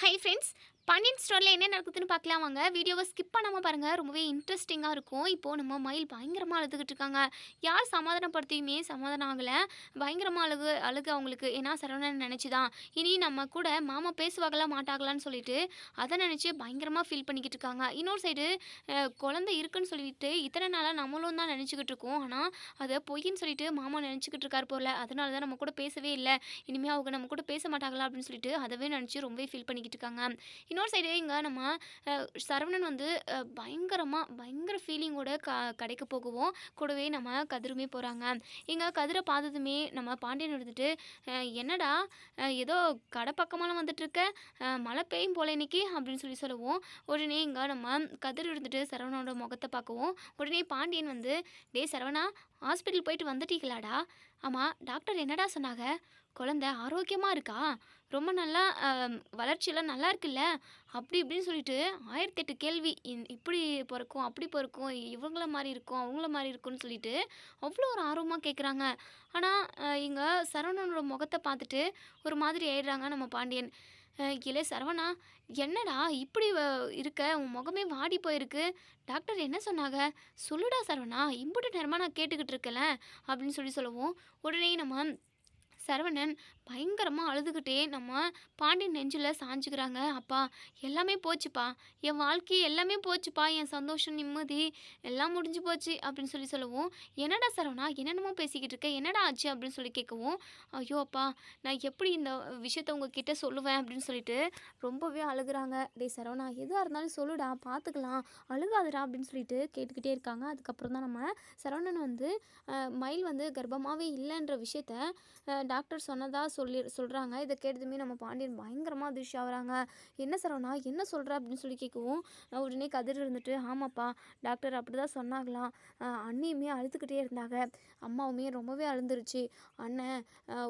Hi friends பனியன் ஸ்டோரில் என்ன நடக்குதுன்னு பார்க்கலாம் வாங்க வீடியோவை ஸ்கிப் பண்ணாமல் பாருங்கள் ரொம்பவே இன்ட்ரெஸ்டிங்காக இருக்கும். இப்போது நம்ம மயில் பயங்கரமாக அழுதுகிட்டு இருக்காங்க. யார் சமாதானப்படுத்தியுமே சமாதானம் ஆகலை. பயங்கரமாக அழுகு அழுகு அவங்களுக்கு. ஏன்னா சரவணன் நினச்சி தான் இனி நம்ம கூட மாமா பேசுவாங்களா மாட்டாங்களான்னு சொல்லிட்டு அதை நினச்சி பயங்கரமாக ஃபீல் பண்ணிக்கிட்டு இருக்காங்க. இன்னொரு சைடு குழந்தை இருக்குன்னு சொல்லிட்டு இத்தனை நாளாக நம்மளும் தான் நினச்சிக்கிட்டு இருக்கோம். ஆனால் அதை பொய்ன்னு சொல்லிட்டு மாமா நினச்சிக்கிட்டு இருக்கார் போல. அதனால தான் நம்ம கூட பேசவே இல்லை. இனிமேல் அவங்க நம்ம கூட பேச மாட்டாங்களா அப்படின்னு சொல்லிட்டு அதவே நினச்சி ரொம்பவே ஃபீல் பண்ணிக்கிட்டு இருக்காங்க. இன்னொரு சைடு இங்கே நம்ம சரவணன் வந்து பயங்கரமாக பயங்கர ஃபீலிங்கோட க கடைக்கு போகவும். கூடவே நம்ம கதிருமே போகிறாங்க இங்கே கதிரை பார்த்ததுமே நம்ம பாண்டியன் எடுத்துட்டு என்னடா ஏதோ கடை பக்கமெல்லாம் வந்துட்டுருக்க மழை பெய்யும் போல இன்னைக்கு அப்படின்னு சொல்லி சொல்லுவோம். உடனே இங்கே நம்ம கதிர் இருந்துட்டு சரவணனோட முகத்தை பார்க்கவும். உடனே பாண்டியன் வந்து டே சரவணா ஹாஸ்பிட்டல் போயிட்டு வந்துட்டீங்களாடா? ஆமாம் டாக்டர் என்னடா சொன்னாங்க? குழந்தை ஆரோக்கியமாக இருக்கா? ரொம்ப நல்லா வளர்ச்சியெல்லாம் நல்லா இருக்குல்ல? அப்படி இப்படின்னு சொல்லிட்டு ஆயிரத்தி எட்டு கேள்வி இந்- இப்படி பிறக்கும் அப்படி பிறக்கும் இவங்கள மாதிரி இருக்கும் அவங்கள மாதிரி இருக்கும்னு சொல்லிட்டு அவ்வளோ ஒரு ஆர்வமாக கேட்குறாங்க ஆனால் இங்கே சரவணனோட முகத்தை பார்த்துட்டு ஒரு மாதிரி ஆயிடுறாங்க நம்ம பாண்டியன். இலே சரவணா என்னடா இப்படி வ- இருக்க? உன் முகமே வாடி போயிருக்கு. டாக்டர் என்ன சொன்னாங்க? சொல்லுடா சரவணா இம்புட்டு நேரமாக நான் கேட்டுக்கிட்டு இருக்கல அப்படின்னு சொல்லி சொல்லுவோம் உடனே நம்ம சரவணன் பயங்கரமாக அழுதுகிட்டே நம்ம பாண்டியன் நெஞ்சில் சாஞ்சுக்கிறாங்க. அப்பா எல்லாமே போச்சுப்பா. என் வாழ்க்கை எல்லாமே போச்சுப்பா. என் சந்தோஷம் நிம்மதி எல்லாம் முடிஞ்சு போச்சு. அப்படின்னு சொல்லி சொல்லுவோம் என்னடா சரவணா என்னென்னமோ பேசிக்கிட்டு இருக்க? என்னடா ஆச்சு? அப்படின்னு சொல்லி கேட்கவும் ஐயோ அப்பா நான் எப்படி இந்த விஷயத்த உங்ககிட்ட சொல்லுவேன்? அப்படின்னு சொல்லிட்டு ரொம்பவே அழுகுறாங்க. டேய் சரவணா எதுவாக இருந்தாலும் சொல்லுடா. பார்த்துக்கலாம் அழுகாதடா. அப்படின்னு சொல்லிட்டு கேட்டுக்கிட்டே இருக்காங்க. அதுக்கப்புறம் தான் நம்ம சரவணன் வந்து மயில் வந்து கர்ப்பமாகவே இல்லைன்ற விஷயத்த டாக்டர் சொன்னதா சொல்லி சொல்கிறாங்க இதை கேட்டதுமே நம்ம பாண்டியன் பயங்கரமாக அதிர்ச்சி ஆகுறாங்க. என்ன சரவணா என்ன சொல்கிற அப்படின்னு சொல்லி கேட்கவும் உடனே கதிர் இருந்துட்டு ஆமாப்பா டாக்டர் அப்படி தான் சொன்னாங்களாம் அண்ணியுமே அழுதுகிட்டே இருந்தாங்க. அம்மாவுமே ரொம்பவே அழுந்துருச்சு. அண்ணன்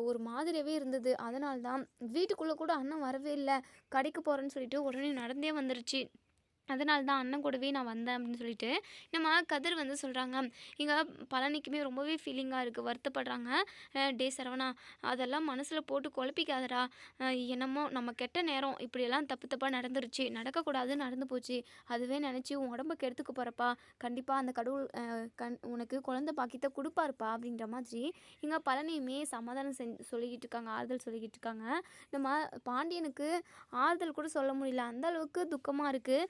ஒரு மாதிரியாகவே இருந்தது. அதனால தான் வீட்டுக்குள்ளே கூட அண்ணன் வரவே இல்லை. கடைக்கு போகிறேன்னு சொல்லிட்டு உடனே நடந்தே வந்துருச்சு. அதனால தான் அண்ணன் கூடவே நான் வந்தேன் அப்படின்னு சொல்லிட்டு நம்ம கதிர் வந்து சொல்கிறாங்க இங்கே பழனிக்குமே ரொம்பவே ஃபீலிங்காக இருக்குது வருத்தப்படுறாங்க. டே சரவணா அதெல்லாம் மனசில் போட்டு குழப்பிக்காதடா. என்னமோ நம்ம கெட்ட நேரம் இப்படியெல்லாம் தப்பு தப்பாக நடந்துருச்சு நடக்கக்கூடாது நடந்து போச்சு. அதுவே நினச்சி உன் உடம்ப கெடுத்துக்க போகிறப்பா கண்டிப்பாக அந்த கடவுள் கண் உனக்கு குழந்தை பாக்கியத்தை கொடுப்பாருப்பா அப்படின்ற மாதிரி இங்கே பழனியுமே சமாதானம் செஞ்சு சொல்லிக்கிட்டு இருக்காங்க ஆறுதல் சொல்லிக்கிட்டு இருக்காங்க. நம்ம பாண்டியனுக்கு ஆறுதல் கூட சொல்ல முடியல அந்த அளவுக்கு துக்கமாக இருக்குது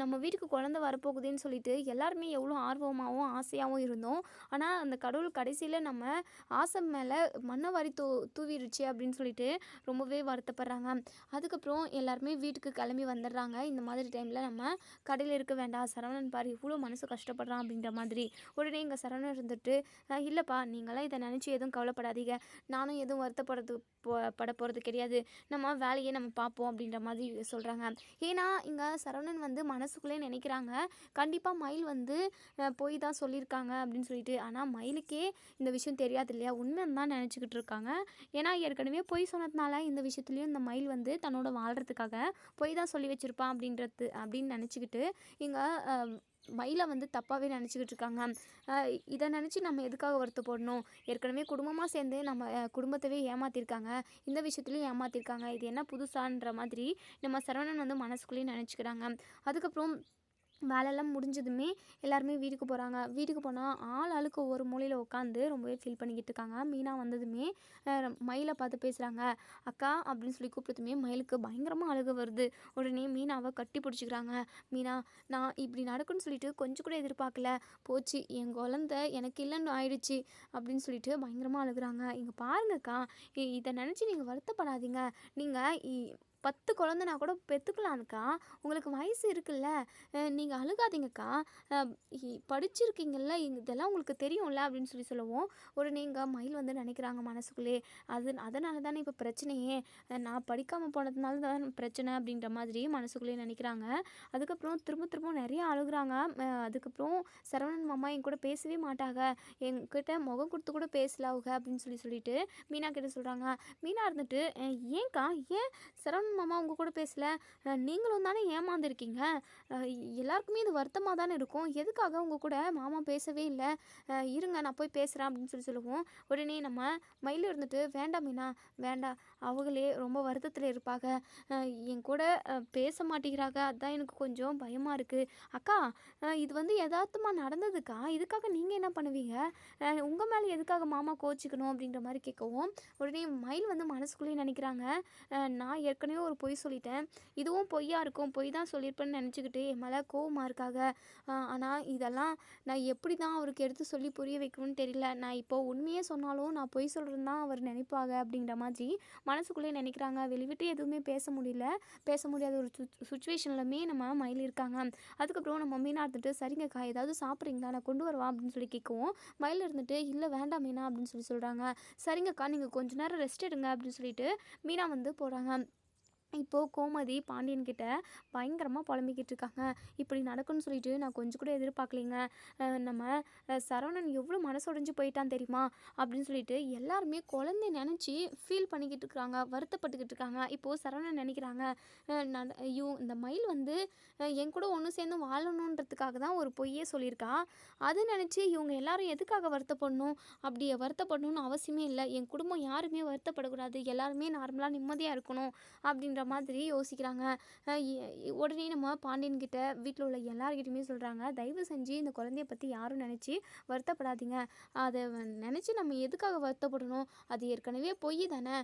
நம்ம வீட்டுக்கு குழந்தை வரப்போகுதுன்னு சொல்லிட்டு எல்லாருமே எவ்வளோ ஆர்வமாகவும் ஆசையாகவும் இருந்தோம். ஆனால் அந்த கடவுள் கடைசியில் நம்ம ஆசை மேலே மண்ணை வாரி தூ தூவிருச்சு அப்படின்னு சொல்லிட்டு ரொம்பவே வருத்தப்படுறாங்க. அதுக்கப்புறம் எல்லாருமே வீட்டுக்கு கிளம்பி வந்துடுறாங்க. இந்த மாதிரி டைமில் நம்ம கடையில் இருக்க வேண்டாம். சரவணன் பாரு இவ்வளோ மனசு கஷ்டப்படுறான் அப்படின்ற மாதிரி. உடனே இங்கே சரவணன் இருந்துட்டு இல்லைப்பா நீங்களாம் இதை நினச்சி எதுவும் கவலைப்படாதீங்க. நானும் எதுவும் வருத்தப்படுறது போ பட போகிறது கிடையாது. நம்ம வேலையை நம்ம பார்ப்போம் அப்படின்ற மாதிரி சொல்கிறாங்க ஏன்னா இங்கே சரவணன் வந்து மனசுக்குள்ளே நினைக்கிறாங்க. கண்டிப்பாக மயில் வந்து போய் தான் சொல்லியிருக்காங்க அப்படின்னு சொல்லிட்டு. ஆனால் மயிலுக்கே இந்த விஷயம் தெரியாது இல்லையா? உண்மைன்னு தான் நினச்சிக்கிட்டு இருக்காங்க. ஏன்னா ஏற்கனவே பொய் சொன்னதுனால இந்த விஷயத்துலையும் இந்த மயில் வந்து தன்னோட வாழ்கிறதுக்காக பொய் தான் சொல்லி வச்சுருப்பான் அப்படின்றது அப்படின்னு நினச்சிக்கிட்டு இங்கே மயிலை வந்து தப்பாகவே நினச்சிக்கிட்டு இருக்காங்க. இதை நினச்சி நம்ம எதுக்காக வருத்தப்படணும்? ஏற்கனவே குடும்பமாக சேர்ந்து நம்ம குடும்பத்தவே ஏமாற்றிருக்காங்க இந்த விஷயத்துலையும் ஏமாற்றிருக்காங்க இது என்ன புதுசான்ற மாதிரி நம்ம சரவணன் வந்து மனசுக்குள்ளேயே நினச்சிக்கிறாங்க. அதுக்கப்புறம் வேலையெல்லாம் முடிஞ்சதுமே எல்லாருமே வீட்டுக்கு போகிறாங்க வீட்டுக்கு போனால் ஆள் ஆளுக்கு ஒவ்வொரு மூலையில் உட்காந்து ரொம்பவே ஃபீல் பண்ணிக்கிட்டு இருக்காங்க. மீனா வந்ததுமே மயிலை பார்த்து பேசுகிறாங்க அக்கா அப்படின்னு சொல்லி கூப்பிட்டதுமே மயிலுக்கு பயங்கரமாக அழுக வருது. உடனே மீனாவை கட்டி பிடிச்சிக்கிறாங்க. மீனா நான் இப்படி நடக்குன்னு சொல்லிட்டு கொஞ்சம் கூட எதிர்பார்க்கல. போச்சு என் குழந்த எனக்கு இல்லைன்னு ஆயிடுச்சு அப்படின்னு சொல்லிட்டு பயங்கரமாக அழுகுறாங்க. இங்கே பாருங்கக்கா இ- இதை நினச்சி நீங்கள் வருத்தப்படாதீங்க. நீங்கள் பத்து குழந்தைனா கூட பெற்றுக்கலாம்க்கா உங்களுக்கு வயசு இருக்குல்ல நீங்கள் அழுகாதீங்கக்கா. படிச்சிருக்கீங்கல்ல இதெல்லாம் உங்களுக்கு தெரியும்ல அப்படின்னு சொல்லி சொல்லுவோம். ஒரு நீங்கள் மயில் வந்து நினைக்கிறாங்க மனசுக்குள்ளே. அது அதனால தானே இப்போ பிரச்சனையே. நான் படிக்காமல் போனதுனால தான் பிரச்சனை அப்படின்ற மாதிரி மனசுக்குள்ளேயே நினைக்கிறாங்க. அதுக்கப்புறம் திரும்ப திரும்ப நிறைய அழுகுறாங்க. அதுக்கப்புறம் சரவணன் மாமா என் கூட பேசவே மாட்டாங்க. என்கிட்ட முகம் கொடுத்து கூட பேசலாவுக அப்படின்னு சொல்லி சொல்லிட்டு மீனா கிட்ட சொல்கிறாங்க மீனா இருந்துட்டு ஏன்க்கா? ஏன் சரவணன் மாமா உங்கள் கூட பேசல. நீங்களும் தானே ஏமாந்துருக்கீங்க? அஹ் எல்லாருக்குமே இது வருத்தமாக தானே இருக்கும். எதுக்காக உங்கள் கூட மாமா பேசவே இல்லை? இருங்க நான் போய் பேசுகிறேன் அப்படின்னு சொல்லி சொல்லுவோம். உடனே நம்ம மயில் இருந்துட்டு வேண்டாம் மீனா வேண்டாம். அவங்களே ரொம்ப வருத்தத்தில் இருப்பாங்க என் கூட பேச மாட்டேங்கிறாங்க அதான் எனக்கு கொஞ்சம் பயமாக இருக்குது அக்கா இது வந்து யதார்த்தமாக நடந்ததுக்கா? இதுக்காக நீங்கள் என்ன பண்ணுவீங்க? உங்கள் மேலே எதுக்காக மாமா கோச்சிக்கணும் அப்படின்ற மாதிரி கேட்கவும் உடனே மயில் வந்து மனசுக்குள்ளேயே நினைக்கிறாங்க. நான் ஏற்கனவே ஒரு பொய் சொல்லிட்டேன். இதுவும் பொய்யா இருக்கும். பொய் தான் சொல்லியிருப்பேன்னு நினச்சிக்கிட்டு என் மேலே கோவமாக இருக்காங்க ஆனால் இதெல்லாம் நான் எப்படி தான் அவருக்கு எடுத்து சொல்லி புரிய வைக்கணும்னு தெரியல. நான் இப்போ உண்மையே சொன்னாலும் நான் பொய் சொல்கிறேன்னு தான் அவர் நினைப்பாங்க அப்படிங்கிற மாதிரி மனசுக்குள்ளே நினைக்கிறாங்க. வெளிவிட்டு எதுவுமே பேச முடியல. பேச முடியாத ஒரு சுச்சுவேஷன்லுமே நம்ம மயில் இருக்காங்க. அதுக்கப்புறம் நம்ம மீனா இருந்துட்டு சரிங்கக்கா ஏதாவது சாப்பிட்றீங்களா? நான் கொண்டு வரவா? அப்படின்னு சொல்லி கேட்கவும் மயில் இருந்துட்டு இல்லை வேண்டாம் மீனா அப்படின்னு சொல்லி சொல்கிறாங்க சரிங்கக்கா நீங்கள் கொஞ்ச நேரம் ரெஸ்ட் எடுங்க அப்படின்னு சொல்லிட்டு மீனா வந்து போகிறாங்க இப்போது கோமதி பாண்டியன்கிட்ட பயங்கரமாக புலம்பிக்கிட்டு இருக்காங்க. இப்படி நடக்கும்னு சொல்லிட்டு நான் கொஞ்சம் கூட எதிர்பார்க்கலைங்க. நம்ம சரவணன் எவ்வளோ மனசுடைஞ்சு போயிட்டான் தெரியுமா? அப்படின்னு சொல்லிட்டு எல்லாருமே குழந்தை நினச்சி ஃபீல் பண்ணிக்கிட்டு இருக்கிறாங்க வருத்தப்பட்டுக்கிட்டு இருக்காங்க. இப்போது சரவணன் நினைக்கிறாங்க நான் ஐயோ இந்த மயில் வந்து என் கூட ஒன்று சேர்ந்து வாழணுன்றதுக்காக தான் ஒரு பொய்யே சொல்லியிருக்கா? அதை நினச்சி இவங்க எல்லாரும் எதுக்காக வருத்தப்படணும்? அப்படி வருத்தப்படணும்னு அவசியமே இல்லை. என் குடும்பம் யாருமே வருத்தப்படக்கூடாது. எல்லாருமே நார்மலாக நிம்மதியாக இருக்கணும் அப்படின்ற மாதிரி யோசிக்கிறாங்க. உடனே நம்ம பாண்டியன்கிட்ட வீட்டில் உள்ள எல்லார்கிட்டையுமே சொல்கிறாங்க தயவு செஞ்சு இந்த குழந்தைய பற்றி யாரும் நினச்சி வருத்தப்படாதீங்க. அதை நினச்சி நம்ம எதுக்காக வருத்தப்படணும்? அது ஏற்கனவே பொய் தானே?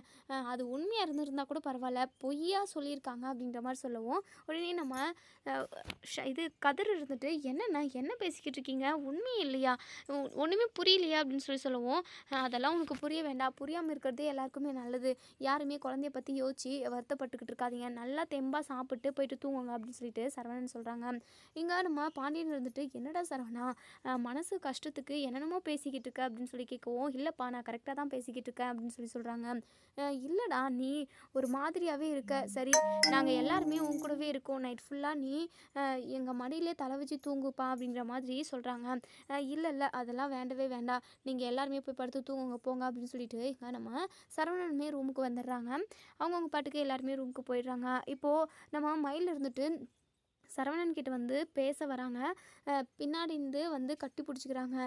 அது உண்மையாக இருந்திருந்தால் கூட பரவாயில்ல. பொய்யாக சொல்லியிருக்காங்க அப்படின்ற மாதிரி சொல்லவும் உடனே நம்ம ஷ- இது கதிர் இருந்துட்டு என்னென்ன என்ன பேசிக்கிட்டு இருக்கீங்க? உண்மை இல்லையா? ஒன்றுமே புரியலையா? அப்படின்னு சொல்லி சொல்லவும் அதெல்லாம் உனக்கு புரிய வேண்டாம். புரியாமல் இருக்கிறதே எல்லாருக்குமே நல்லது. யாருமே குழந்தைய பற்றி யோசிச்சு வருத்தப்பட்டுக்கிட்டு இருக்காதீங்க நல்லா தெம்பாக சாப்பிட்டு போயிட்டு தூங்குங்க அப்படின்னு சொல்லிட்டு சரவணன் சொல்கிறாங்க இங்கே நம்ம பாண்டியன் இருந்துட்டு என்னடா சரவணா மனசு கஷ்டத்துக்கு என்னென்னமோ பேசிக்கிட்டு இருக்க? அப்படின்னு சொல்லி கேட்கவும் இல்லைப்பா நான் கரெக்டாக தான் பேசிக்கிட்டு இருக்கேன். அப்படின்னு சொல்லி சொல்கிறாங்க இல்லைடா நீ ஒரு மாதிரியாகவே இருக்க. சரி நாங்கள் எல்லாருமே உன் கூடவே இருக்கோம். நைட் ஃபுல்லாக நீ எங்கள் மடியிலே தலை வச்சு தூங்குப்பா. அப்படின்ற மாதிரி சொல்கிறாங்க இல்லை இல்லை அதெல்லாம் வேண்டவே வேண்டாம். நீங்கள் எல்லாருமே போய் படுத்து தூங்குங்க போங்க. அப்படின்னு சொல்லிட்டு இங்கே நம்ம சரவணனுமே ரூமுக்கு வந்துடுறாங்க. அவங்கவுங்க பாட்டுக்கு எல்லாருமே ரூமுக்கு போயிடுறாங்க. இப்போது நம்ம மயில் இருந்துட்டு சரவணன்கிட்ட வந்து பேச வராங்க. பின்னாடி இருந்து வந்து கட்டி பிடிச்சிக்கிறாங்க.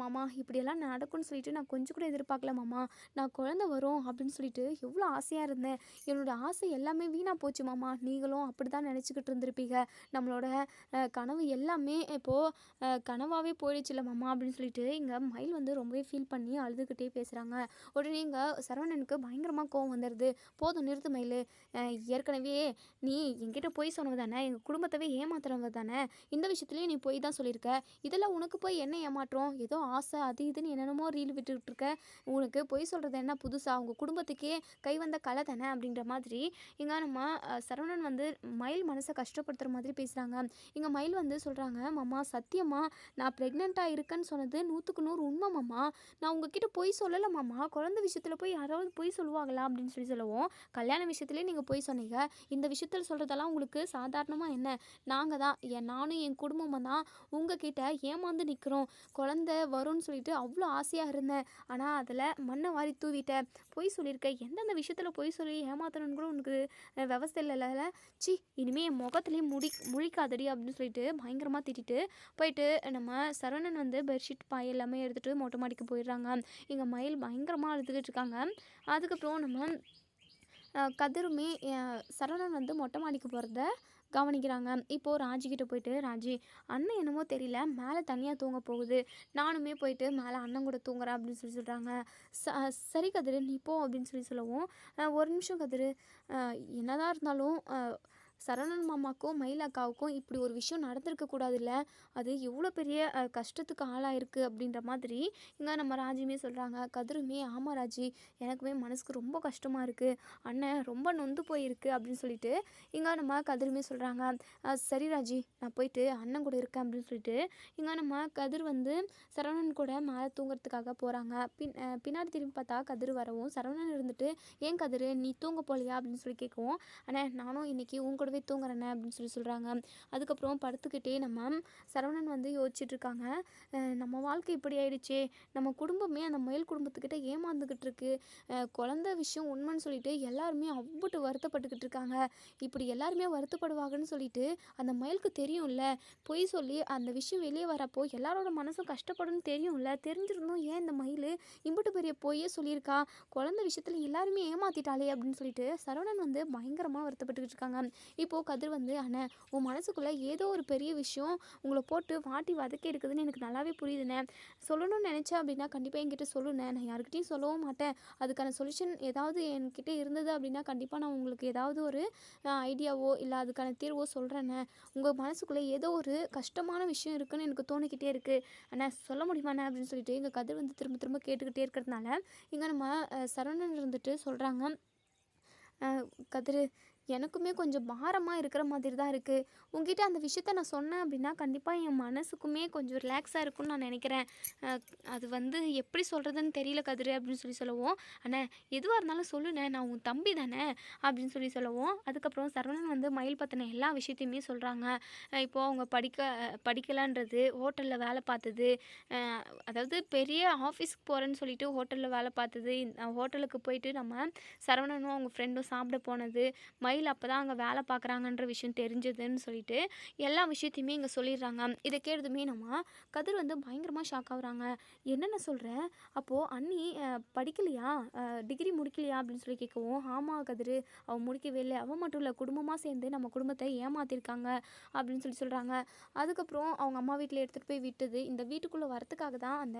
மாமா இப்படியெல்லாம் நடக்கும்னு சொல்லிட்டு நான் கொஞ்சம் கூட எதிர்பார்க்கல மாமா. நான் குழந்தை வரும் அப்படின்னு சொல்லிட்டு எவ்வளோ ஆசையாக இருந்தேன். என்னோட ஆசை எல்லாமே வீணாக போச்சு மாமா. நீங்களும் அப்படி தான் நினச்சிக்கிட்டு இருந்திருப்பீங்க. நம்மளோட கனவு எல்லாமே இப்போது கனவாகவே போயிடுச்சுல மாமா அப்படின்னு சொல்லிட்டு இங்கே மயில் வந்து ரொம்பவே ஃபீல் பண்ணி அழுதுகிட்டே பேசுகிறாங்க உடனே இங்கே சரவணனுக்கு பயங்கரமாக கோவம் வந்துடுது போதும் நிறுத்து மயில். ஏற்கனவே நீ என்கிட்ட போய் சொன்னது தானே? எங்கள் குடும்பத்தவே ஏமாத்துறவங்க தானே? இந்த விஷயத்துலேயும் நீ போய் தான் சொல்லியிருக்க. இதெல்லாம் உனக்கு போய் என்ன ஏமாற்றம்? ஏதோ ஆசை அது இதுன்னு என்னென்னமோ ரீல் விட்டுக்கிட்டு இருக்க உனக்கு பொய் சொல்கிறது என்ன புதுசாக அவங்க குடும்பத்துக்கே கை வந்த கலை தானே அப்படின்ற மாதிரி. இங்கே நம்ம சரவணன் வந்து மயில் மனசை கஷ்டப்படுத்துகிற மாதிரி பேசுகிறாங்க இங்கே மயில் வந்து சொல்கிறாங்க மாமா சத்தியமா நான் ப்ரெக்னெண்ட்டாக இருக்கேன்னு சொன்னது நூற்றுக்கு நூறு உண்மை மாமா. நான் உங்ககிட்ட பொய் சொல்லலை மாமா. குழந்தை விஷயத்தில் போய் யாராவது பொய் சொல்லுவாங்களா? அப்படின்னு சொல்லி சொல்லுவோம். கல்யாண விஷயத்துலேயே நீங்கள் பொய் சொன்னீங்க. இந்த விஷயத்தில் சொல்கிறதெல்லாம் உங்களுக்கு சாதாரணமாக என்ன? நாங்கள் தான் என் நானும் என் குடும்பமும் தான் உங்ககிட்ட ஏமாந்து நிற்கிறோம் குழந்த வரும்னு சொல்லிட்டு அவ்வளோ ஆசையாக இருந்தேன். ஆனால் அதில் மண்ணை வாரி தூவிட்டேன். பொய் சொல்லியிருக்கேன். எந்தெந்த விஷயத்தில் பொய் சொல்லி ஏமாத்தணும்னு கூட உனக்கு அஹ், விவசாய இல்லைல்ல சி இனிமேல் என் முகத்துலேயே முடி முழிக்காதடி அப்படின்னு சொல்லிட்டு பயங்கரமாக திட்டிட்டு போயிட்டு நம்ம சரவணன் வந்து பெட்ஷீட் பாய் எல்லாமே எடுத்துகிட்டு மொட்டை மாடிக்கு போயிடுறாங்க. எங்கள் மயில் பயங்கரமாக அழுதுகிட்டு இருக்காங்க. அதுக்கப்புறம் நம்ம கதிருமே சரவணன் வந்து மொட்டை மாடிக்கு போகிறத கவனிக்கிறாங்க. இப்போது ராஜிக்கிட்ட போயிட்டு ராஜி அண்ணன் என்னமோ தெரியல. மேலே தனியாக தூங்க போகுது. நானுமே போயிட்டு மேலே அண்ணன் கூட தூங்குறேன் அப்படின்னு சொல்லி சொல்கிறாங்க ச சரி கதிரு நீ போ அப்படின்னு சொல்லி சொல்லவும் ஒரு நிமிஷம் கதிரு. என்னதான் இருந்தாலும் அஹ், சரவணன் மாமாக்கும் மயிலாக்காவுக்கும் இப்படி ஒரு விஷயம் நடந்திருக்க கூடாதுல்ல? அது எவ்வளோ பெரிய கஷ்டத்துக்கு ஆளாயிருக்கு அப்படின்ற மாதிரி இங்கே நம்ம ராஜியுமே சொல்கிறாங்க கதிருமே ஆமாம் ராஜி. எனக்குமே மனசுக்கு ரொம்ப கஷ்டமாக இருக்குது அண்ணன் ரொம்ப நொந்து போயிருக்கு அப்படின்னு சொல்லிட்டு இங்கே நம்ம கதிருமே சொல்கிறாங்க சரி ராஜி. நான் போயிட்டு அண்ணன் கூட இருக்கேன் அப்படின்னு சொல்லிட்டு இங்கே நம்ம கதிர் வந்து சரவணன் கூட மேலே தூங்குறதுக்காக போகிறாங்க பின் பின்னாடி திரும்பி பார்த்தா கதிர் வரவும் சரவணன் இருந்துட்டு ஏன் கதிர்? நீ தூங்க போகலையா அப்படின்னு சொல்லி கேட்கவும் அண்ணே நானும் இன்றைக்கி உன் கூட கூடவே தூங்குறேனே அப்படின்னு சொல்லி சொல்கிறாங்க அதுக்கப்புறம் படுத்துக்கிட்டே நம்ம சரவணன் வந்து யோசிச்சுட்ருக்காங்க. நம்ம வாழ்க்கை இப்படி ஆயிடுச்சே. நம்ம குடும்பமே அந்த முயல் குடும்பத்துக்கிட்ட ஏமாந்துக்கிட்டு இருக்கு. குழந்த விஷயம் உண்மைன்னு சொல்லிட்டு எல்லாருமே அவ்வட்டு வருத்தப்பட்டுக்கிட்டு இருக்காங்க. இப்படி எல்லாருமே வருத்தப்படுவாங்கன்னு சொல்லிட்டு அந்த முயலுக்கு தெரியும்ல. பொய் சொல்லி அந்த விஷயம் வெளியே வரப்போ எல்லாரோட மனசும் கஷ்டப்படும்னு தெரியும்ல. தெரிஞ்சிருந்தோம் ஏன் இந்த மயில் இம்புட்டு பெரிய பொய்யே சொல்லியிருக்கா? குழந்த விஷயத்தில் எல்லாருமே ஏமாத்திட்டாளே அப்படின்னு சொல்லிட்டு சரவணன் வந்து பயங்கரமாக வருத்தப்பட்டுக்கிட்டு இருக்காங்க. இப்போது கதிர் வந்து அண்ணே உன் மனசுக்குள்ளே ஏதோ ஒரு பெரிய விஷயம் உங்களை போட்டு வாட்டி வதக்கி இருக்குதுன்னு எனக்கு நல்லாவே புரியுதுண்ணே. சொல்லணும்னு நினச்சேன் அப்படின்னா கண்டிப்பாக என்கிட்ட சொல்லுண்ணே. நான் யாருக்கிட்டையும் சொல்லவும் மாட்டேன். அதுக்கான சொல்யூஷன் ஏதாவது என்கிட்ட இருந்தது அப்படின்னா கண்டிப்பாக நான் உங்களுக்கு ஏதாவது ஒரு ஐடியாவோ இல்லை அதுக்கான தீர்வோ சொல்கிறேண்ணே உங்கள் மனசுக்குள்ளே ஏதோ ஒரு கஷ்டமான விஷயம் இருக்குன்னு எனக்கு தோணிக்கிட்டே இருக்குது அண்ணா சொல்ல முடியுமாண்ணே? அப்படின்னு சொல்லிட்டு எங்கள் கதிர் வந்து திரும்ப திரும்ப கேட்டுக்கிட்டே இருக்கிறதுனால இங்கே நம்ம சரணன் சரவணன் இருந்துட்டு சொல்கிறாங்க கதிர் எனக்குமே கொஞ்சம் பாரமாக இருக்கிற மாதிரி தான் இருக்குது உங்ககிட்ட அந்த விஷயத்த நான் சொன்னேன் அப்படின்னா கண்டிப்பாக என் மனசுக்குமே கொஞ்சம் ரிலாக்ஸாக இருக்கும்னு நான் நினைக்கிறேன். அது வந்து எப்படி சொல்கிறதுன்னு தெரியல கதிர் அப்படின்னு சொல்லி சொல்லுவோம். அண்ணே எதுவாக இருந்தாலும் சொல்லுண்ணே நான் உன் தம்பி தானே அப்படின்னு சொல்லி சொல்லுவோம். அதுக்கப்புறம் சரவணன் வந்து மயில் பற்றின எல்லா விஷயத்தையுமே சொல்கிறாங்க இப்போது அவங்க படிக்க படிக்கலான்றது ஹோட்டலில் வேலை பார்த்தது அதாவது பெரிய ஆஃபீஸ்க்கு போகிறேன்னு சொல்லிட்டு ஹோட்டலில் வேலை பார்த்தது ஹோட்டலுக்கு போயிட்டு நம்ம சரவணனும் அவங்க ஃப்ரெண்டும் சாப்பிட போனது மயில் அப்போ தான் அங்கே வேலை பார்க்குறாங்கன்ற விஷயம் தெரிஞ்சதுன்னு சொல்லிட்டு எல்லா விஷயத்தையுமே இங்கே சொல்லிடுறாங்க. இதை கேட்டதுமே நம்ம கதிர் வந்து பயங்கரமாக ஷாக் ஆகுறாங்க. என்னென்ன சொல்கிறேன் அப்போது அண்ணி படிக்கலையா? டிகிரி முடிக்கலையா? அப்படின்னு சொல்லி கேட்கவும் ஆமாம் கதிர் அவன் முடிக்கவே இல்லை. அவன் மட்டும் இல்லை குடும்பமாக சேர்ந்து நம்ம குடும்பத்தை ஏமாத்திருக்காங்க. அப்படின்னு சொல்லி சொல்கிறாங்க அதுக்கப்புறம் அவங்க அம்மா வீட்டில் எடுத்துகிட்டு போய் விட்டது. இந்த வீட்டுக்குள்ளே வரத்துக்காக தான் அந்த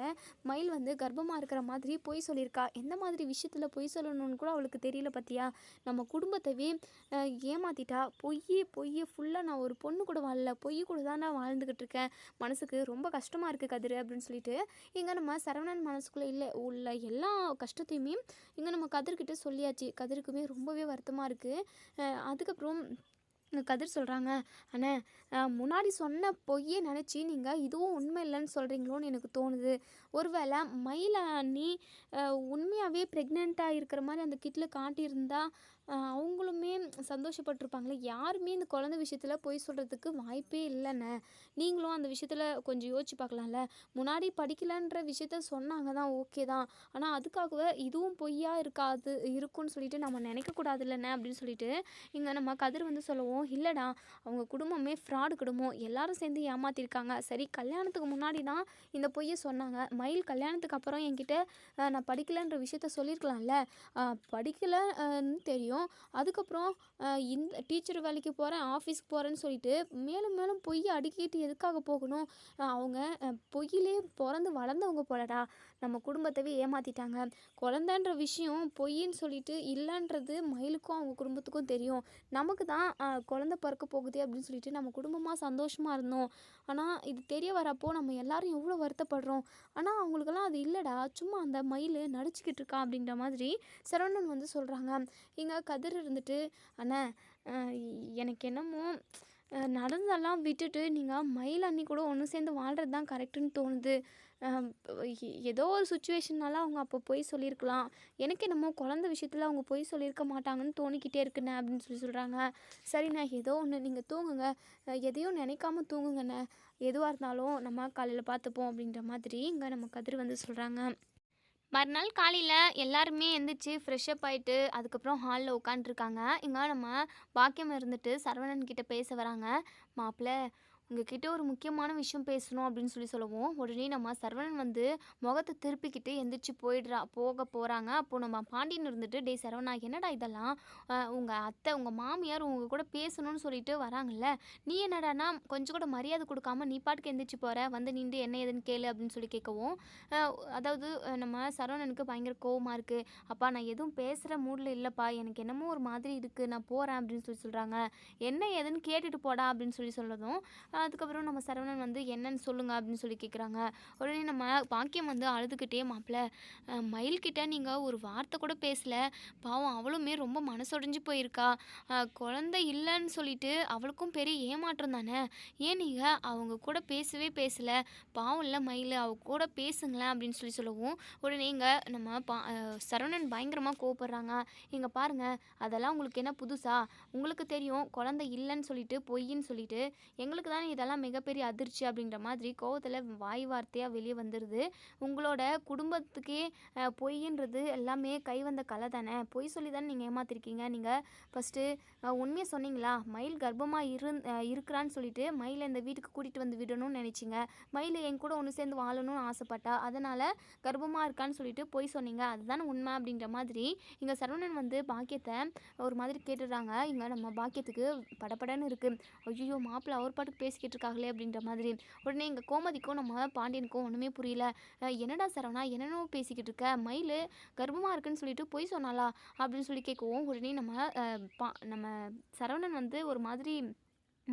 மயில் வந்து கர்ப்பமாக இருக்கிற மாதிரி பொய் சொல்லியிருக்கா. எந்த மாதிரி விஷயத்தில் பொய் சொல்லணும்னு கூட அவளுக்கு தெரியல பார்த்தியா நம்ம குடும்பத்தவே ஏமாற்றிட்டா ஏமாத்திட்டா? பொய் பொய் ஃபுல்லாக நான் ஒரு பொண்ணு கூட வாழல. பொய் கூட தான் நான் வாழ்ந்துக்கிட்டு இருக்கேன். மனசுக்கு ரொம்ப கஷ்டமாக இருக்குது கதிர் அப்படின்னு சொல்லிட்டு இங்கே நம்ம சரவணன் மனசுக்குள்ளே இல்லை. உள்ள எல்லா கஷ்டத்தையுமே இங்கே நம்ம கதிர்கிட்ட சொல்லியாச்சு. கதிருக்குமே ரொம்பவே வருத்தமாக இருக்குது அதுக்கப்புறம் கதிர் சொல்கிறாங்க அண்ணே முன்னாடி சொன்ன பொய்யை நினச்சி நீங்கள் இதுவும் உண்மை இல்லைன்னு சொல்கிறீங்களோன்னு எனக்கு தோணுது. ஒருவேளை மயிலாணி உண்மையாகவே ப்ரெக்னெண்ட்டாக இருக்கிற மாதிரி அந்த கிட்டில் காட்டியிருந்தா அவங்களுமே சந்தோஷப்பட்டிருப்பாங்களே. யாருமே இந்த குழந்தை விஷயத்தில் பொய் சொல்கிறதுக்கு வாய்ப்பே இல்லைண்ணே. நீங்களும் அந்த விஷயத்தில் கொஞ்சம் யோசிச்சு பார்க்கலாம்ல. முன்னாடி படிக்கலன்ற விஷயத்த சொன்னாங்க தான் ஓகே தான். ஆனால் அதுக்காகவே இதுவும் பொய்யா இருக்காது இருக்கும்னு சொல்லிட்டு நம்ம நினைக்கக்கூடாது இல்லைண்ணே அப்படின்னு சொல்லிட்டு இங்கே நம்ம கதிர் வந்து சொல்லுவோம். இல்லைடா அவங்க குடும்பமே ஃப்ராடு குடும்பம். எல்லாரும் சேர்ந்து ஏமாத்திருக்காங்க. சரி கல்யாணத்துக்கு முன்னாடி தான் இந்த பொய்யை சொன்னாங்க. மயில் கல்யாணத்துக்கு அப்புறம் என்கிட்ட நான் படிக்கலைன்ற விஷயத்த சொல்லியிருக்கலாம்ல. படிக்கலன்னு படிக்கலைன்னு தெரியும். அதுக்கப்புறம் இந்த டீச்சர் வேலைக்கு போகிறேன் ஆஃபீஸ்க்கு போகிறேன்னு சொல்லிட்டு மேலும் மேலும் பொய் அடுக்கிட்டு எதுக்காக போகணும்? அவங்க பொய்யிலே பிறந்து வளர்ந்தவங்க போலடா. நம்ம குடும்பத்தவே ஏமாத்திட்டாங்க. குழந்தைன்ற விஷயம் பொய்ன்னு சொல்லிட்டு இல்லைன்றது மயிலுக்கும் அவங்க குடும்பத்துக்கும் தெரியும். நமக்கு தான் குழந்த குழந்தை பிறக்க போகுது அப்படின்னு சொல்லிட்டு நம்ம குடும்பமாக சந்தோஷமாக இருந்தோம். ஆனால் இது தெரிய வரப்போ நம்ம எல்லாரும் எவ்வளோ வருத்தப்படுறோம். ஆனால் அவங்களுக்கெல்லாம் அது இல்லைடா. சும்மா அந்த மயில் நடிச்சுக்கிட்டு இருக்கா அப்படின்ற மாதிரி சரவணன் வந்து சொல்கிறாங்க இங்கே கதிர் இருந்துட்டு அண்ணா எனக்கு என்னமோ ஆஹ், நடந்ததெல்லாம் விட்டுட்டு நீங்கள் மயில் அண்ணி கூட ஒன்று சேர்ந்து வாழ்கிறது தான் கரெக்டுன்னு தோணுது. ஏதோ ஒரு சுச்சுவேஷன்னால அவங்க அப்போ போய் சொல்லியிருக்கலாம் எனக்கு என்னமோ குழந்த விஷயத்தில் அவங்க பொய் சொல்லியிருக்க மாட்டாங்கன்னு தோணிக்கிட்டே இருக்குண்ணே அப்படின்னு சொல்லி சொல்கிறாங்க சரிண்ணே ஏதோ ஒன்று நீங்கள் தூங்குங்க. எதையும் நினைக்காம தூங்குங்கண்ணே. எதுவாக இருந்தாலும் நம்ம காலையில் பார்த்துப்போம் அப்படின்ற மாதிரி இங்கே நம்ம கதிர் வந்து சொல்கிறாங்க மறுநாள் காலையில் எல்லாருமே எந்திரிச்சு ஃப்ரெஷ்அப் ஆகிட்டு அதுக்கப்புறம் ஹாலில் உட்காந்துருக்காங்க இங்கே நம்ம பாக்கியம் இருந்துட்டு சரவணன் கிட்ட பேச வராங்க. மாப்பிள்ள உங்ககிட்ட ஒரு முக்கியமான விஷயம் பேசணும் அப்படின்னு சொல்லி சொல்லுவோம் உடனே நம்ம சரவணன் வந்து முகத்தை திருப்பிக்கிட்டு எந்திரிச்சு போயிடுறா போக போகிறாங்க அப்போது நம்ம பாண்டியன் இருந்துட்டு டே சரவணா என்னடா இதெல்லாம்? உங்கள் அத்தை உங்கள் மாமியார் உங்கள் கூட பேசணும்னு சொல்லிட்டு வராங்கல்ல? நீ என்னடானா கொஞ்சம் கூட மரியாதை கொடுக்காம நீ பாட்டுக்கு எந்திரிச்சு போகிற வந்து நின்று என்ன ஏதுன்னு கேளு அப்படின்னு சொல்லி கேட்கவும் அதாவது நம்ம சரவணனுக்கு பயங்கர கோவமாக இருக்குது அப்பா நான் எதுவும் பேசுகிற மூடில் இல்லைப்பா. எனக்கு என்னமோ ஒரு மாதிரி இருக்குது நான் போகிறேன் அப்படின்னு சொல்லி சொல்கிறாங்க என்ன ஏதுன்னு கேட்டுட்டு போடா அப்படின்னு சொல்லி சொல்லதும் அதுக்கப்புறம் நம்ம சரவணன் வந்து என்னன்னு சொல்லுங்க அப்படின்னு சொல்லி கேட்குறாங்க உடனே நம்ம பாக்கியம் வந்து அழுதுகிட்டே மாப்பிள்ள மயில்கிட்ட நீங்கள் ஒரு வார்த்தை கூட பேசலை. பாவம் அவளுமே ரொம்ப மனசொடைஞ்சு போயிருக்கா. குழந்தை இல்லைன்னு சொல்லிட்டு அவளுக்கும் பெரிய ஏமாற்றம் தானே? ஏன் நீங்கள் அவங்க கூட பேசவே பேசலை? பாவம் இல்லை மயில் அவ கூட பேசுங்களேன் அப்படின்னு சொல்லி சொல்லவும் உடனே இங்கே நம்ம பா சரவணன் பயங்கரமாக கோவப்படுறாங்க. இங்கே பாருங்க அதெல்லாம் உங்களுக்கு என்ன புதுசா? உங்களுக்கு தெரியும் குழந்தை இல்லைன்னு சொல்லிட்டு பொய்ன்னு சொல்லிட்டு எங்களுக்கு தானே இதெல்லாம் மிகப்பெரிய அதிர்ச்சி அப்படின்ற மாதிரி கோவத்தில் வாய் வார்த்தையாக வெளியே வந்துடுது உங்களோட குடும்பத்துக்கே பொய்ன்றது எல்லாமே கை வந்த கலை தானே? பொய் சொல்லி தானே நீங்கள் ஏமாத்திருக்கீங்க? நீங்கள் ஃபஸ்ட்டு உண்மையை சொன்னீங்களா? மயில் கர்ப்பமாக இருந் இருக்கிறான்னு சொல்லிட்டு மயிலை இந்த வீட்டுக்கு கூட்டிகிட்டு வந்து விடணும்னு நினச்சிங்க. மயில் என் கூட ஒன்று சேர்ந்து வாழணும்னு ஆசைப்பட்டா அதனால் கர்ப்பமாக இருக்கான்னு சொல்லிட்டு பொய் சொன்னீங்க. அதுதானே உண்மை அப்படின்ற மாதிரி இங்கே சரவணன் வந்து பாக்கியத்தை ஒரு மாதிரி கேட்டுடுறாங்க. இங்கே நம்ம பாக்கியத்துக்கு படபடன்னு இருக்குது ஐயோ மாப்பிள்ளை அவர் பாட்டுக்கு பேசி பேசிக்கிட்டு இருக்காங்களே அப்படின்ற மாதிரி. உடனே எங்கள் கோமதிக்கும் நம்ம பாண்டியனுக்கும் ஒன்றுமே புரியல. என்னடா சரவணா என்னென்னவோ பேசிக்கிட்டு இருக்க மயில் கர்ப்பமாக இருக்குன்னு சொல்லிட்டு பொய் சொன்னாலா அப்படின்னு சொல்லி கேட்கவும் உடனே நம்ம பா நம்ம சரவணன் வந்து ஒரு மாதிரி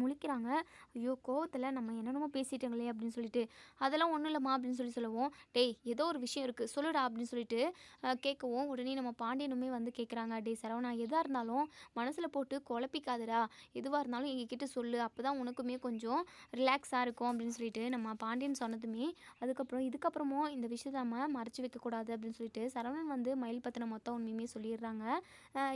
முழிக்கிறாங்க. ஐயோ கோவத்தில் நம்ம என்னென்னமோ பேசிட்டோங்களே அப்படின்னு சொல்லிட்டு. அதெல்லாம் ஒன்றும் இல்லைம்மா அப்படின்னு சொல்லி சொல்லுவோம். டேய் ஏதோ ஒரு விஷயம் இருக்குது சொல்லுடா அப்படின்னு சொல்லிட்டு கேட்கவும் உடனே நம்ம பாண்டியனுமே வந்து கேட்குறாங்க டேய் சரவணா எதாக இருந்தாலும் மனசில் போட்டு குழப்பிக்காதடா. எதுவாக இருந்தாலும் எங்ககிட்ட சொல்லு. அப்போ தான் உனக்குமே கொஞ்சம் ரிலாக்ஸாக இருக்கும். அப்படின்னு சொல்லிட்டு நம்ம பாண்டியன் சொன்னதுமே அதுக்கப்புறம் இதுக்கப்புறமும் இந்த விஷயத்தை நம்ம மறைச்சி வைக்கக்கூடாது அப்படின்னு சொல்லிட்டு சரவணன் வந்து மயில் பற்றின மொத்தம் உண்மையுமே சொல்லிடுறாங்க.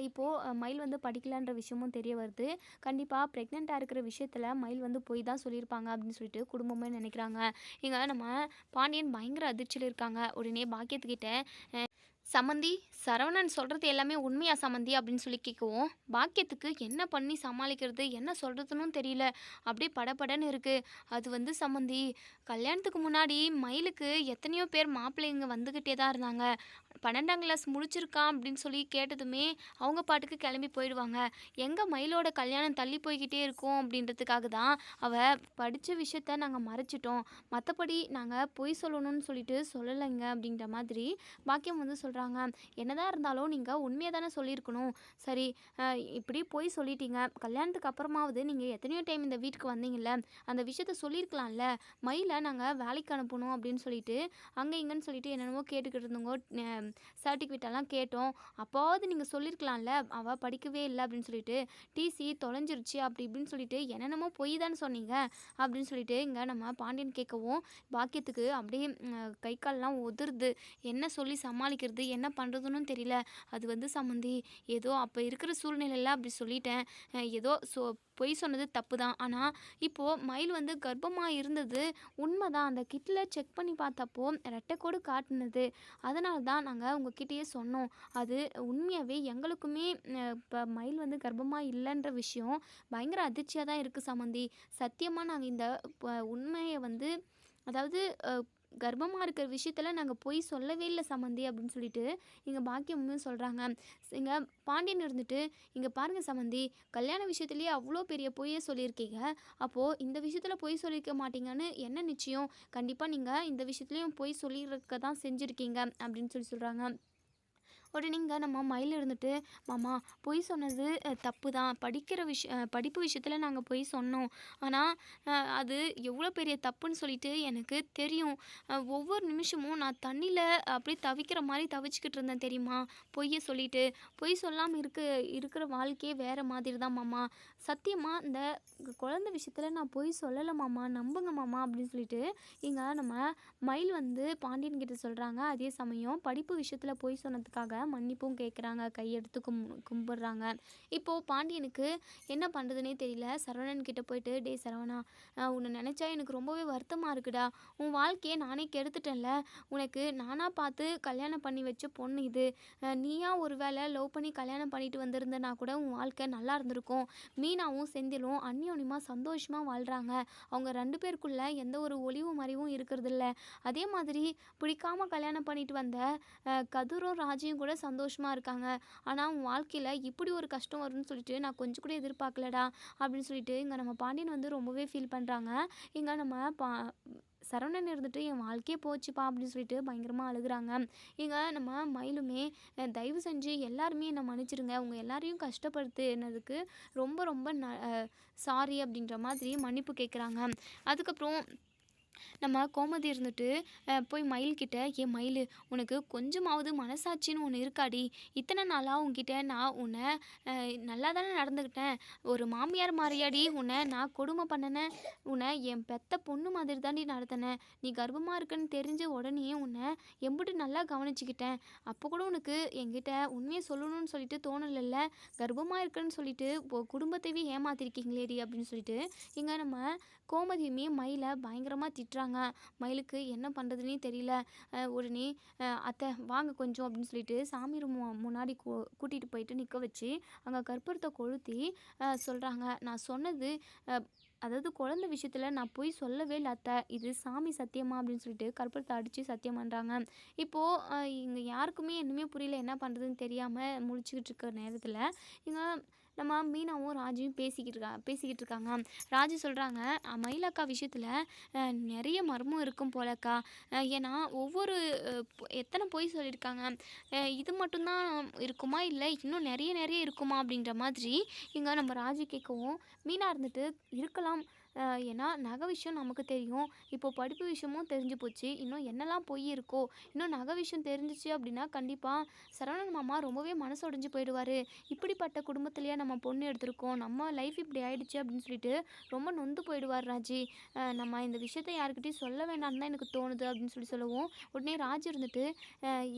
இப்போது மயில் வந்து படிக்கலான்ற விஷயமும் தெரிய வருது. கண்டிப்பாக ப்ரெக்னெண்ட்டாக இருக்கிற விஷயத்தில் மயில் வந்து போய் தான் சொல்லியிருப்பாங்க அப்படின்னு சொல்லிட்டு குடும்பமே நினைக்கிறாங்க. இங்கே நம்ம பாண்டியன் பயங்கர அதிர்ச்சியில் இருக்காங்க. உடனே பாக்கியத்துக்கிட்ட சமந்தி சரவணன் சொல்கிறது எல்லாமே உண்மையா சமந்தி? அப்படின்னு சொல்லி கேட்குவோம் பாக்கியத்துக்கு என்ன பண்ணி சமாளிக்கிறது? என்ன சொல்கிறதுன்னு தெரியல. அப்படியே படப்படன்னு இருக்குது அது வந்து சமந்தி கல்யாணத்துக்கு முன்னாடி மயிலுக்கு எத்தனையோ பேர் மாப்பிள்ளைங்க வந்துக்கிட்டே தான் இருந்தாங்க. பன்னெண்டாம் கிளாஸ் முடிச்சிருக்கான் அப்படின்னு சொல்லி கேட்டதுமே அவங்க பாட்டுக்கு கிளம்பி போயிடுவாங்க. எங்கே மயிலோட கல்யாணம் தள்ளி போய்கிட்டே இருக்கும் அப்படின்றதுக்காக தான் அவள் படித்த விஷயத்த நாங்கள் மறைச்சிட்டோம். மற்றபடி நாங்கள் பொய் சொல்லணும்னு சொல்லிட்டு சொல்லலைங்க அப்படின்ற மாதிரி பாக்கியம் வந்து சொல்கிறாங்க என்னதான் இருந்தாலும் நீங்கள் உண்மையை தானே சொல்லியிருக்கணும். சரி இப்படி போய் சொல்லிட்டீங்க. கல்யாணத்துக்கு அப்புறமாவது நீங்கள் எத்தனையோ டைம் இந்த வீட்டுக்கு வந்தீங்கல்ல அந்த விஷயத்த சொல்லியிருக்கலாம்ல. மயிலை நாங்கள் வேலைக்கு அனுப்பணும் அப்படின்னு சொல்லிட்டு அங்கே இங்கேன்னு சொல்லிட்டு என்னென்னமோ கேட்டுக்கிட்டு இருந்தோங்க சர்டிஃபிகேட் எல்லாம் கேட்டோம். அப்பாவது நீங்கள் சொல்லியிருக்கலாம்ல அவள் படிக்கவே இல்லை அப்படின்னு சொல்லிட்டு டிசி தொலைஞ்சிருச்சு அப்படி இப்படின்னு சொல்லிட்டு என்னென்னமோ பொய் தானே சொன்னீங்க அப்படின்னு சொல்லிட்டு இங்கே நம்ம பாண்டியன் கேட்கவும் பாக்கியத்துக்கு அப்படியே கை கால்லாம் உதிருது. என்ன சொல்லி சமாளிக்கிறது என்ன பண்ணுறதுன்னு தெரியல. அது வந்து சம்மந்தி ஏதோ அப்போ இருக்கிற சூழ்நிலையில் அப்படி சொல்லிட்டேன். ஏதோ சொ பொய் சொன்னது தப்பு தான் ஆனால் இப்போது மயில் வந்து கர்ப்பமாக இருந்தது. உண்மை தான் அந்த கிட்டில் செக் பண்ணி பார்த்தப்போ ரெட்டைக்கோடு காட்டினது. அதனால தான் நாங்கள் உங்ககிட்டயே சொன்னோம். அது உண்மையாகவே எங்களுக்குமே இப்போ மயில் வந்து கர்ப்பமாக இல்லைன்ற விஷயம் பயங்கர அதிர்ச்சியாக தான் இருக்குது சம்மந்தி சத்தியமாக நாங்கள் இந்த உண்மையை வந்து அதாவது கர்ப்பமாக இருக்கிற விஷயத்தில் நாங்கள் பொய் சொல்லவே இல்லை சம்மந்தி அப்படின்னு சொல்லிட்டு இங்கே பாக்கியமும் சொல்கிறாங்க இங்கே பாண்டியன் இருந்துட்டு இங்கே பாருங்கள் சம்மந்தி கல்யாண விஷயத்துலேயே அவ்வளோ பெரிய பொய்யே சொல்லியிருக்கீங்க. அப்போது இந்த விஷயத்தில் பொய் சொல்லியிருக்க மாட்டீங்கன்னு என்ன நிச்சயம்? கண்டிப்பாக நீங்கள் இந்த விஷயத்துலையும் பொய் சொல்லியிருக்க தான் செஞ்சுருக்கீங்க அப்படின்னு சொல்லி சொல்கிறாங்க உடனே இங்கே நம்ம மயில் இருந்துட்டு மாமா பொய் சொன்னது தப்பு தான் படிக்கிற விஷ படிப்பு விஷயத்தில் நாங்கள் பொய் சொன்னோம். ஆனால் அது எவ்வளோ பெரிய தப்புன்னு சொல்லிட்டு எனக்கு தெரியும். ஒவ்வொரு நிமிஷமும் நான் தண்ணியில் அப்படியே தவிக்கிற மாதிரி தவிச்சுக்கிட்டு இருந்தேன் தெரியுமா? பொய்யை சொல்லிட்டு. பொய் சொல்லாமல் இருக்க இருக்கிற வாழ்க்கையே வேறு மாதிரி தான் மாமா. சத்தியமாக இந்த குழந்த குழந்தை விஷயத்தில் நான் பொய் சொல்லலை மாமா. நம்புங்க மாமா அப்படின்னு சொல்லிட்டு இங்கே நம்ம மயில் வந்து பாண்டியன் கிட்ட சொல்கிறாங்க அதே சமயம் படிப்பு விஷயத்தில் பொய் சொன்னதுக்காக மன்னிப்பும் கேட்குறாங்க கையெடுத்து கும் கும்பிட்றாங்க. இப்போது பாண்டியனுக்கு என்ன பண்ணுறதுனே தெரியல. சரவணன் கிட்டே போயிட்டு டே சரவணா உன்னை நினச்சா எனக்கு ரொம்பவே வருத்தமாக இருக்குடா. உன் வாழ்க்கையை நானே கெடுத்துட்டேன்ல. உனக்கு நானாக பார்த்து கல்யாணம் பண்ணி வச்ச பொண்ணு இது. நீயா ஒரு வேளை லவ் பண்ணி கல்யாணம் பண்ணிட்டு வந்திருந்தனா கூட உன் வாழ்க்கை நல்லா இருந்திருக்கும். மீனாவும் செந்திலும் அந்யோன்யமாக சந்தோஷமாக வாழ்கிறாங்க அவங்க ரெண்டு பேருக்குள்ள எந்த ஒரு ஒளிவு மறைவும் இருக்கிறதில்ல. அதே மாதிரி பிடிக்காம கல்யாணம் பண்ணிட்டு வந்த அஹ், கதிரும் கூட சந்தோஷமாக இருக்காங்க. ஆனால் உன் வாழ்க்கையில் இப்படி ஒரு கஷ்டம் வரும்னு சொல்லிட்டு நான் கொஞ்சம் கூட எதிர்பார்க்கலடா அப்படின்னு சொல்லிட்டு இங்கே நம்ம பாண்டியன் வந்து ரொம்பவே ஃபீல் பண்ணுறாங்க இங்கே நம்ம பா சரவணன் இருந்துட்டு என் வாழ்க்கையே போச்சுப்பா அப்படின்னு சொல்லிட்டு பயங்கரமாக அழுகுறாங்க. இங்கே நம்ம மயிலுமே தயவு செஞ்சு எல்லாருமே என்னை மன்னிச்சிடுங்க அவங்க எல்லாரையும் கஷ்டப்படுத்துனதுக்கு ரொம்ப ரொம்ப ந சாரி அப்படின்ற மாதிரி மன்னிப்பு கேட்குறாங்க அதுக்கப்புறம் நம்ம கோமதி இருந்துட்டு போய் மயில்கிட்ட ஏன் மயில் உனக்கு கொஞ்சமாவது மனசாட்சின்னு ஒன்று இருக்காடி. இத்தனை நாளாக உன்கிட்ட நான் உன்னை நல்லா தானே நடந்துக்கிட்டேன் ஒரு மாமியார் மாதிரியாடி உன்னை நான் கொடுமை பண்ணினேன் உன்னை என் பெத்த பொண்ணு மாதிரி தாண்டி நடத்தினேன் நீ கர்ப்பமாக இருக்குன்னு தெரிஞ்ச உடனே உன்னை எம்பிட்டு நல்லா கவனிச்சுக்கிட்டேன். அப்போ கூட உனக்கு என்கிட்ட உண்மையை சொல்லணும்னு சொல்லிட்டு தோணலைல்ல. கர்ப்பமாக இருக்குன்னு சொல்லிட்டு குடும்பத்தையே ஏமாத்திருக்கீங்களேடி அப்படின்னு சொல்லிட்டு இங்கே நம்ம கோமதியுமே மயிலை பயங்கரமாக திட்டுறாங்க மயிலுக்கு என்ன பண்ணுறதுனே தெரியல. உடனே அத்தை வாங்க கொஞ்சம் அப்படின்னு சொல்லிட்டு சாமி ரூம் முன்னாடி கூ கூட்டிகிட்டு போயிட்டு நிற்க வச்சு அங்கே கற்பூரத்தை கொளுத்தி சொல்கிறாங்க நான் சொன்னது அதாவது குழந்த விஷயத்தில் நான் போய் சொல்லவே இல்லை அத்தை. இது சாமி சத்தியமா அப்படின்னு சொல்லிட்டு கற்பூரத்தை அடித்து சத்தியம் பண்ணுறாங்க இப்போது இங்கே யாருக்குமே இன்னுமே புரியல என்ன பண்ணுறதுன்னு தெரியாமல் முழிச்சுக்கிட்டு இருக்க நேரத்தில் இங்கே நம்ம மீனாவும் ராஜுவும் பேசிக்கிட்டு இருக்கா பேசிக்கிட்டு இருக்காங்க. ராஜு சொல்கிறாங்க மயிலக்கா விஷயத்தில் நிறைய மர்மம் இருக்கும் போலக்கா. ஏன்னா ஒவ்வொரு பொ- எத்தனை பொய் சொல்லியிருக்காங்க. இது மட்டும்தான் இருக்குமா? இல்லை இன்னும் நிறைய நிறைய இருக்குமா? அப்படின்ற மாதிரி இங்கே நம்ம ராஜு கேட்கவும் மீனாக இருந்துட்டு இருக்கலாம். ஏன்னா நகை விஷயம் நமக்கு தெரியும். இப்போது படிப்பு விஷயமும் தெரிஞ்சு போச்சு. இன்னும் என்னெல்லாம் பொய் இருக்கோ? இன்னும் நகை விஷயம் தெரிஞ்சிச்சு அப்படின்னா கண்டிப்பாக சரவணன் மாமா ரொம்பவே மனசு உடைஞ்சு போயிடுவார். இப்படிப்பட்ட குடும்பத்திலேயே நம்ம பொண்ணு எடுத்திருக்கோம். நம்ம லைஃப் இப்படி ஆயிடுச்சு அப்படின்னு சொல்லிட்டு ரொம்ப நொந்து போயிடுவார் ராஜி. நம்ம இந்த விஷயத்த யாருக்கிட்டையும் சொல்ல வேண்டாம்னு தான் எனக்கு தோணுது அப்படின்னு சொல்லி சொல்லவும் உடனே ராஜ் இருந்துட்டு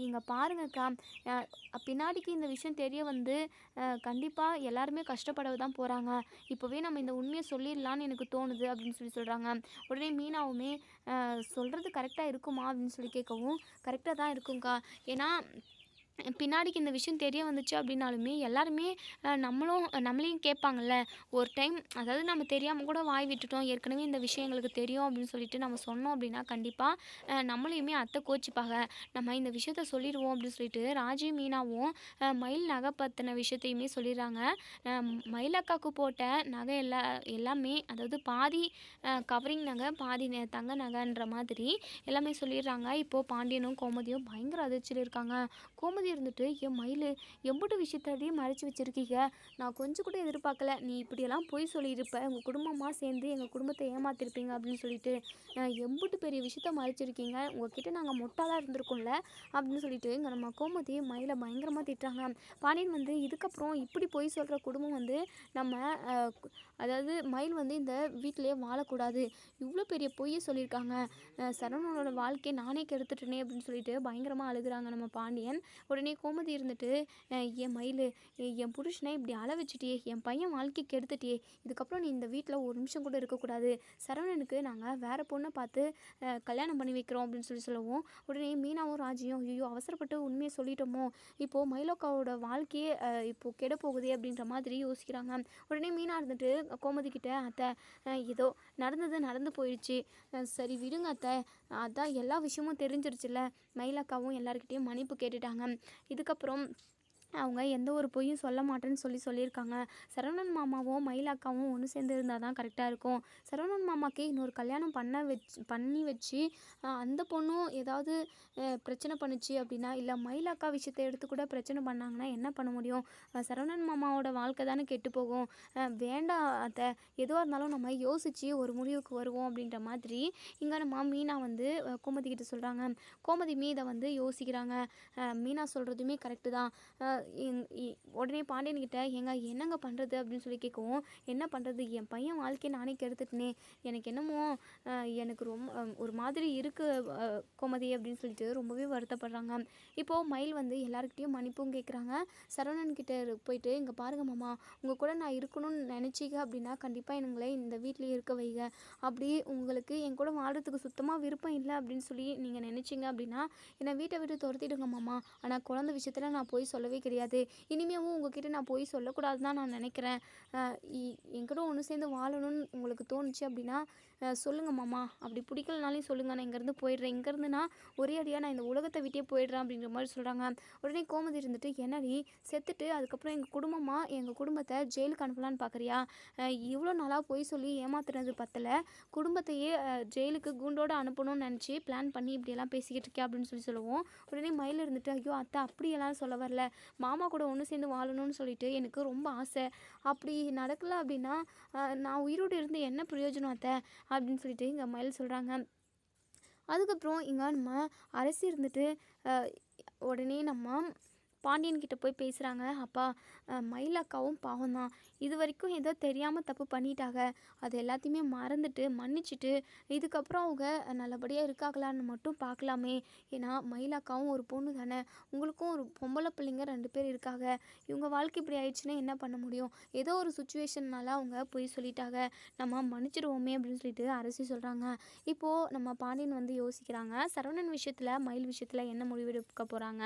இங்கே பாருங்கக்கா பின்னாடிக்கு இந்த விஷயம் தெரிய வந்து கண்டிப்பாக எல்லாருமே கஷ்டப்பட தான் போகிறாங்க இப்போவே நம்ம இந்த உண்மையை சொல்லிடலான்னு எனக்கு தோணும் தோணுது அப்படின்னு சொல்லி சொல்கிறாங்க உடனே மீனாவுமே சொல்கிறது கரெக்டாக இருக்குமா அப்படின்னு சொல்லி கேட்கவும் கரெக்டாக தான் இருக்கும்க்கா. ஏன்னா பின்னாடிக்கு இந்த விஷயம் தெரிய வந்துச்சு அப்படின்னாலுமே எல்லாருமே நம்மளும் நம்மளையும் கேட்பாங்கல்ல. ஒரு டைம் அதாவது நம்ம தெரியாமல் கூட வாய் விட்டுட்டோம். ஏற்கனவே இந்த விஷயம் எங்களுக்கு தெரியும் அப்படின்னு சொல்லிட்டு நம்ம சொன்னோம் அப்படின்னா கண்டிப்பாக நம்மளையுமே அத்தை கோச்சிப்பாங்க. நம்ம இந்த விஷயத்த சொல்லிடுவோம் அப்படின்னு சொல்லிட்டு ராஜி மீனாவும் மயில் நகை பற்றின விஷயத்தையுமே சொல்லிடுறாங்க. மயிலக்காக்கு போட்ட நகை எல்லா எல்லாமே அதாவது பாதி கவரிங் நகை பாதி தங்க நகைன்ற மாதிரி எல்லாமே சொல்லிடுறாங்க. இப்போது பாண்டியனும் கோமதியும் பயங்கர அதிர்ச்சியில் இருக்காங்க. கோமதி இருந்துட்டு என் மயில் எம்புட்டு விஷயத்தையும் மறைச்சி வச்சிருக்கீங்க. நான் கொஞ்சம் கூட எதிர்பார்க்கல. நீ இப்படியெல்லாம் பொய் சொல்லியிருப்ப. உங்கள் குடும்பமாக சேர்ந்து எங்கள் குடும்பத்தை ஏமாத்திருப்பீங்க அப்படின்னு சொல்லிட்டு அஹ், எம்புட்டு பெரிய விஷயத்த மறைச்சிருக்கீங்க. உங்ககிட்ட நாங்கள் மொட்டாலாக இருந்திருக்கோம்ல அப்படின்னு சொல்லிட்டு இங்கே நம்ம கோமதி மயிலை பயங்கரமாக திட்டுறாங்க. பாண்டியன் வந்து இதுக்கப்புறம் இப்படி பொய் சொல்கிற குடும்பம் வந்து நம்ம அதாவது மயில் வந்து இந்த வீட்டிலேயே வாழக்கூடாது. இவ்வளோ பெரிய பொய்யை சொல்லியிருக்காங்க. சரவணனோட வாழ்க்கையை நானே கெடுத்துட்டேனே அப்படின்னு சொல்லிட்டு பயங்கரமாக அழுகுறாங்க நம்ம பாண்டியன். உடனே கோமதி இருந்துட்டு என் மயில் என் புருஷனை இப்படி அள வச்சுட்டியே என் பையன் வாழ்க்கை கெடுத்துட்டியே இதுக்கப்புறம் நீ இந்த வீட்டில் ஒரு நிமிஷம் கூட இருக்கக்கூடாது. சரவணனுக்கு நாங்கள் வேறு பொண்ணை பார்த்து கல்யாணம் பண்ணி வைக்கிறோம் அப்படின்னு சொல்லி சொல்லவும் உடனே மீனாவும் ராஜியும் ஐயோ அவசரப்பட்டு உண்மையை சொல்லிட்டோமோ இப்போது மயிலோக்காவோட வாழ்க்கையே இப்போது இப்போ கெட அப்படின்ற மாதிரி யோசிக்கிறாங்க. உடனே மீனா இருந்துட்டு கோமதி கிட்ட அத்தை ஏதோ நடந்தது நடந்து போயிடுச்சு. சரி விடுங்க அத்தை. அதான் எல்லா விஷயமும் தெரிஞ்சிருச்சுல்ல. மயிலக்காவும் எல்லாருக்கிட்டேயும் மன்னிப்பு கேட்டுட்டாங்க. இதுக்கப்புறம் அவங்க எந்த ஒரு பொய்யும் சொல்ல மாட்டேன்னு சொல்லி சொல்லியிருக்காங்க. சரவணன் மாமாவும் மயிலாக்காவும் ஒன்று சேர்ந்து இருந்தால் தான் கரெக்டாக இருக்கும். சரவணன் மாமாக்கே இன்னொரு கல்யாணம் பண்ண வச்சு பண்ணி வச்சு அந்த பொண்ணும் ஏதாவது பிரச்சனை பண்ணுச்சு அப்படின்னா இல்லை மயிலாக்கா விஷயத்தை எடுத்து கூட பிரச்சனை பண்ணாங்கன்னா என்ன பண்ண முடியும்? சரவணன் மாமாவோட வாழ்க்கை தானே கெட்டு போகும். வேண்டாம் அதை எதுவாக இருந்தாலும் நம்ம யோசித்து ஒரு முடிவுக்கு வருவோம் அப்படின்ற மாதிரி இங்கே நம்ம மீனா வந்து கோமதி கிட்ட சொல்கிறாங்க கோமதி மீதை வந்து யோசிக்கிறாங்க. மீனா சொல்கிறதுமே கரெக்டு தான். உடனே பாண்டியன் கிட்ட ஏங்க என்னங்க பண்ணுறது அப்படின்னு சொல்லி கேட்கவும் என்ன பண்ணுறது என் பையன் வாழ்க்கையை நானே கெடுத்துட்டேனே. எனக்கு என்னமோ எனக்கு ரொம்ப ஒரு மாதிரி இருக்கு கொமதி கோமதி அப்படின்னு சொல்லிட்டு ரொம்பவே வருத்தப்படுறாங்க. இப்போது மயில் வந்து எல்லாருக்கிட்டேயும் மன்னிப்பும் கேட்குறாங்க சரவணன்கிட்ட போயிட்டு இங்கே பாருங்க மாமா உங்கள் கூட நான் இருக்கணும்னு நினச்சிங்க அப்படின்னா கண்டிப்பாக எங்களை இந்த வீட்லேயே இருக்க வைங்க. அப்படி உங்களுக்கு என் கூட வாழ்றதுக்கு சுத்தமாக விருப்பம் இல்லை அப்படின்னு சொல்லி நீங்கள் நினச்சிங்க அப்படின்னா என்னை வீட்டை விட்டு துரத்திடுங்க மாமா. ஆனால் குழந்தை விஷயத்தில் நான் போய் சொல்லவே கிடையாது. தெரியாது. இனிமேவும் உங்ககிட்ட நான் போய் சொல்லக்கூடாதுன்னு தான் நான் நினைக்கிறேன். அஹ் இ- கூட ஒன்று சேர்ந்து வாழணும்னு உங்களுக்கு தோணுச்சு அப்படின்னா சொல்லுங்கள் மாமா. அப்படி பிடிக்கலனாலையும் சொல்லுங்க. நான் இங்கேருந்து போயிடுறேன். இங்கேருந்து நான் ஒரே அடியாக நான் இந்த உலகத்தை விட்டே போயிடுறேன் அப்படிங்கிற மாதிரி சொல்கிறாங்க உடனே கோமதி இருந்துட்டு என்னடி? செத்துட்டு அதுக்கப்புறம் எங்கள் குடும்பமாக எங்கள் குடும்பத்தை ஜெயிலுக்கு அனுப்பலான்னு பார்க்குறியா இவ்வளோ நாளாக போய் சொல்லி ஏமாத்துனது பத்தலை. குடும்பத்தையே ஜெயிலுக்கு குண்டோடு அனுப்பணும்னு நினச்சி பிளான் பண்ணி இப்படியெல்லாம் பேசிக்கிட்டு இருக்கேன் அப்படின்னு சொல்லி சொல்லுவோம். உடனே மயில் இருந்துட்டு ஐயோ அத்தை அப்படியெல்லாம் சொல்ல வரல. மாமா கூட ஒன்று சேர்ந்து வாழணும்னு சொல்லிட்டு எனக்கு ரொம்ப ஆசை. அப்படி நடக்கல அப்படின்னா நான் உயிரோடு இருந்து என்ன பிரயோஜனம் அத்தை? அப்படின்னு சொல்லிட்டு எங்கள் மயில் சொல்கிறாங்க அதுக்கப்புறம் இங்கே நம்ம அரசி இருந்துட்டு உடனே நம்ம பாண்டியன் கிட்ட போய் பேசுகிறாங்க அப்பா மயிலாக்காவும் மயில் அக்காவும் பாவம் தான். இது வரைக்கும் ஏதோ தெரியாமல் தப்பு பண்ணிட்டாங்க. அது எல்லாத்தையுமே மறந்துட்டு மன்னிச்சிட்டு இதுக்கப்புறம் அவங்க நல்லபடியாக இருக்காங்களான்னு மட்டும் பார்க்கலாமே. ஏன்னா மயில் அக்காவும் ஒரு பொண்ணு தானே. உங்களுக்கும் ஒரு பொம்பளை பிள்ளைங்க ரெண்டு பேர் இருக்காங்க. இவங்க வாழ்க்கை இப்படி ஆயிடுச்சுன்னா என்ன பண்ண முடியும்? ஏதோ ஒரு சுச்சுவேஷன்னால அவங்க போய் சொல்லிட்டாங்க. நம்ம மன்னிச்சிடுவோமே அப்படின்னு சொல்லிட்டு அரசி சொல்கிறாங்க இப்போது நம்ம பாண்டியன் வந்து யோசிக்கிறாங்க. சரவணன் விஷயத்தில் மயில் விஷயத்தில் என்ன முடிவெடுக்க போகிறாங்க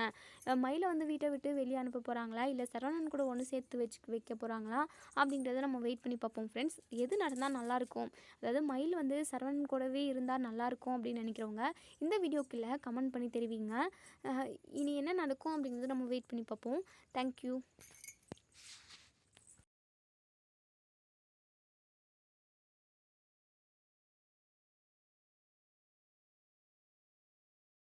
மயிலை வந்து வீட்டை விட்டு வெளியே அனுப்ப போகிறாங்களா இல்லை சரவணன் கூட ஒன்று சேர்த்து வச்சு வைக்க போகிறாங்களா அப்படின்றத நம்ம வெயிட் பண்ணி பார்ப்போம் ஃப்ரெண்ட்ஸ் எது நடந்தால் நல்லாயிருக்கும் அதாவது மயில் வந்து சரவணன் கூடவே இருந்தால் நல்லாயிருக்கும் அப்படின்னு நினைக்கிறவங்க இந்த வீடியோக்குள்ளே கமெண்ட் பண்ணி தெரிவிங்க. இனி என்ன நடக்கும் அப்படிங்கிறத நம்ம வெயிட் பண்ணி பார்ப்போம். தேங்க்யூ